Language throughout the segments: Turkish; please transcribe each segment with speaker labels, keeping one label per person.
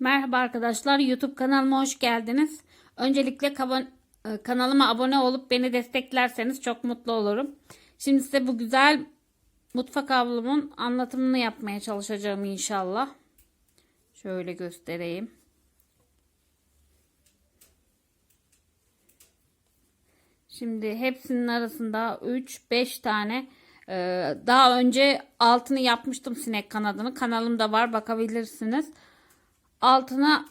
Speaker 1: Merhaba arkadaşlar YouTube kanalıma hoş geldiniz. Öncelikle e, kanalıma abone olup beni desteklerseniz çok mutlu olurum. Şimdi size bu güzel mutfak havlumun anlatımını yapmaya çalışacağım inşallah. Şöyle göstereyim. Şimdi hepsinin arasında 3-5 tane e, daha önce altını yapmıştım sinek kanadını. Kanalımda var bakabilirsiniz. Altına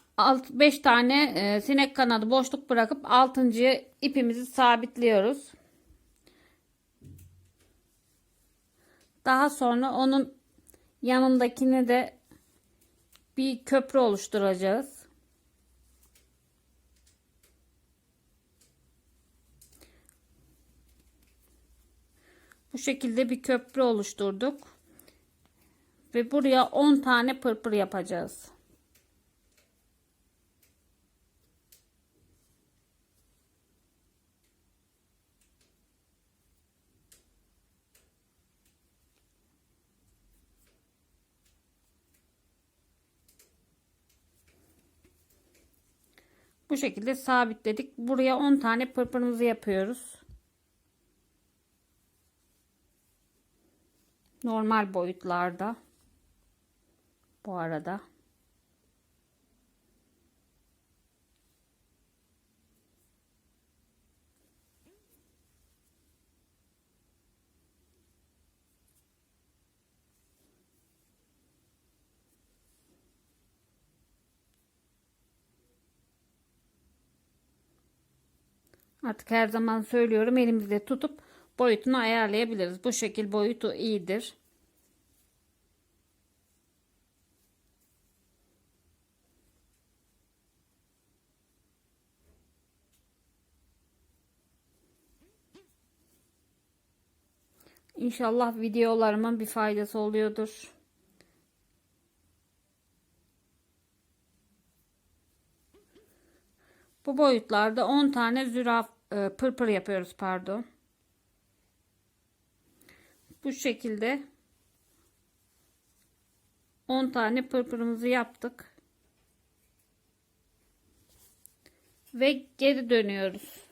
Speaker 1: 5 tane e, sinek kanadı boşluk bırakıp 6. ipimizi sabitliyoruz. Daha sonra onun yanındakini de bir köprü oluşturacağız. Bu şekilde bir köprü oluşturduk. Ve buraya 10 tane pırpır yapacağız. Bu şekilde sabitledik. Buraya 10 tane pırpırımızı yapıyoruz. Normal boyutlarda. Bu arada. Artık her zaman söylüyorum elimizde tutup boyutunu ayarlayabiliriz. Bu şekil boyutu iyidir. İnşallah videolarımın bir faydası oluyordur. Bu boyutlarda 10 tane züraf e, pırpır yapıyoruz pardon. Bu şekilde 10 tane pırpırımızı yaptık. Ve geri dönüyoruz.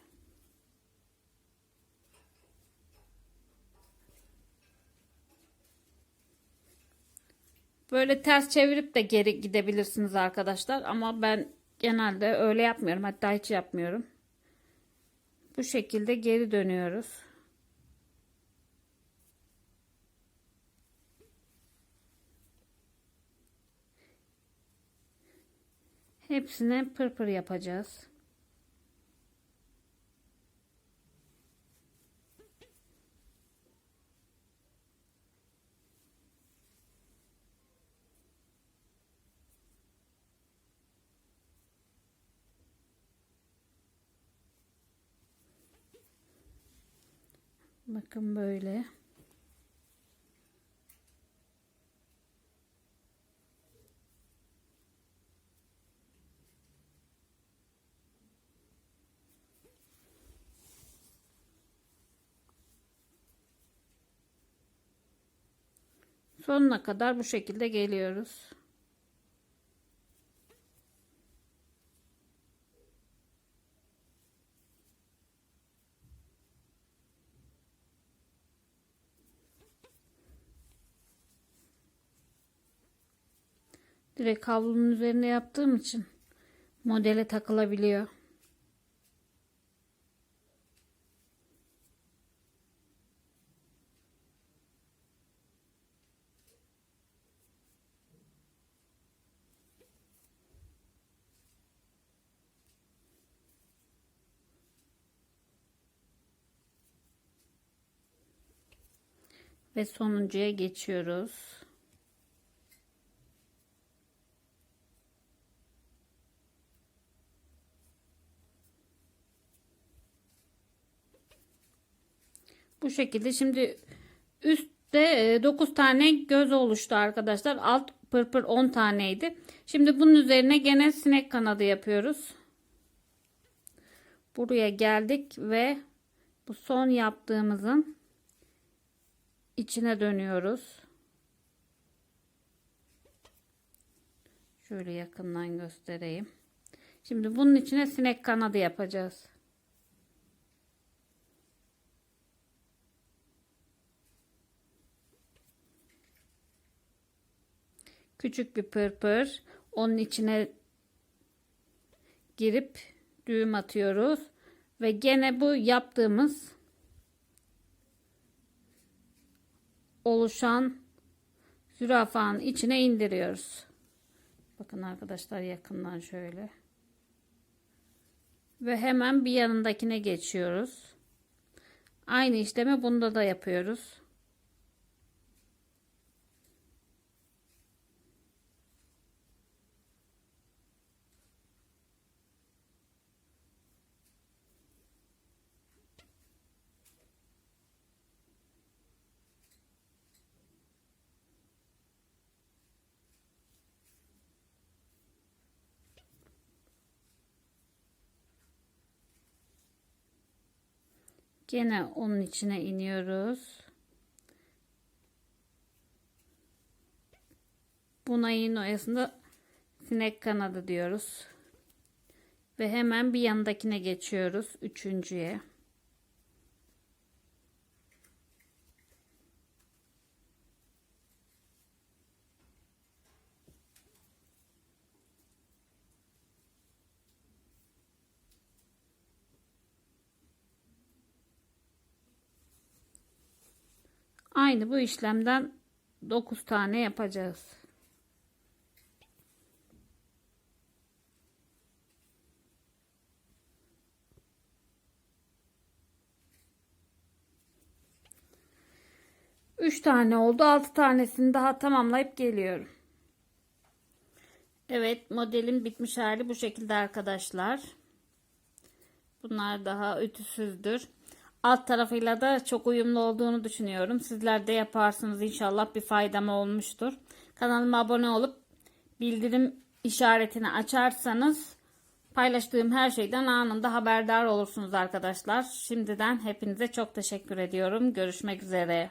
Speaker 1: Böyle ters çevirip de geri gidebilirsiniz arkadaşlar. Ama ben genelde öyle yapmıyorum. Hatta hiç yapmıyorum. Bu şekilde geri dönüyoruz. Hepsine pırpır yapacağız. Bakın böyle. Sonuna kadar bu şekilde geliyoruz. Direkt havlunun üzerine yaptığım için modele takılabiliyor. Ve sonuncuya geçiyoruz. Bu şekilde şimdi üstte 9 tane göz oluştu arkadaşlar. Alt pırpır 10 taneydi. Şimdi bunun üzerine gene sinek kanadı yapıyoruz. Buraya geldik ve bu son yaptığımızın içine dönüyoruz. Şöyle yakından göstereyim. Şimdi bunun içine sinek kanadı yapacağız. Küçük bir pırpır. Onun içine girip düğüm atıyoruz. Ve gene bu yaptığımız oluşan zürafanın içine indiriyoruz. Bakın arkadaşlar yakından şöyle. Ve hemen bir yanındakine geçiyoruz. Aynı işlemi bunda da yapıyoruz. Gene onun içine iniyoruz. Buna yine oyasında sinek kanadı diyoruz. Ve hemen bir yanındakine geçiyoruz. Üçüncüye. Aynı bu işlemden 9 tane yapacağız. Üç tane oldu. Altı tanesini daha tamamlayıp geliyorum. Evet modelin bitmiş hali bu şekilde arkadaşlar. Bunlar daha ütüsüzdür. Alt tarafıyla da çok uyumlu olduğunu düşünüyorum. Sizler de yaparsınız inşallah bir faydam olmuştur. Kanalıma abone olup bildirim işaretini açarsanız paylaştığım her şeyden anında haberdar olursunuz arkadaşlar. Şimdiden hepinize çok teşekkür ediyorum. Görüşmek üzere.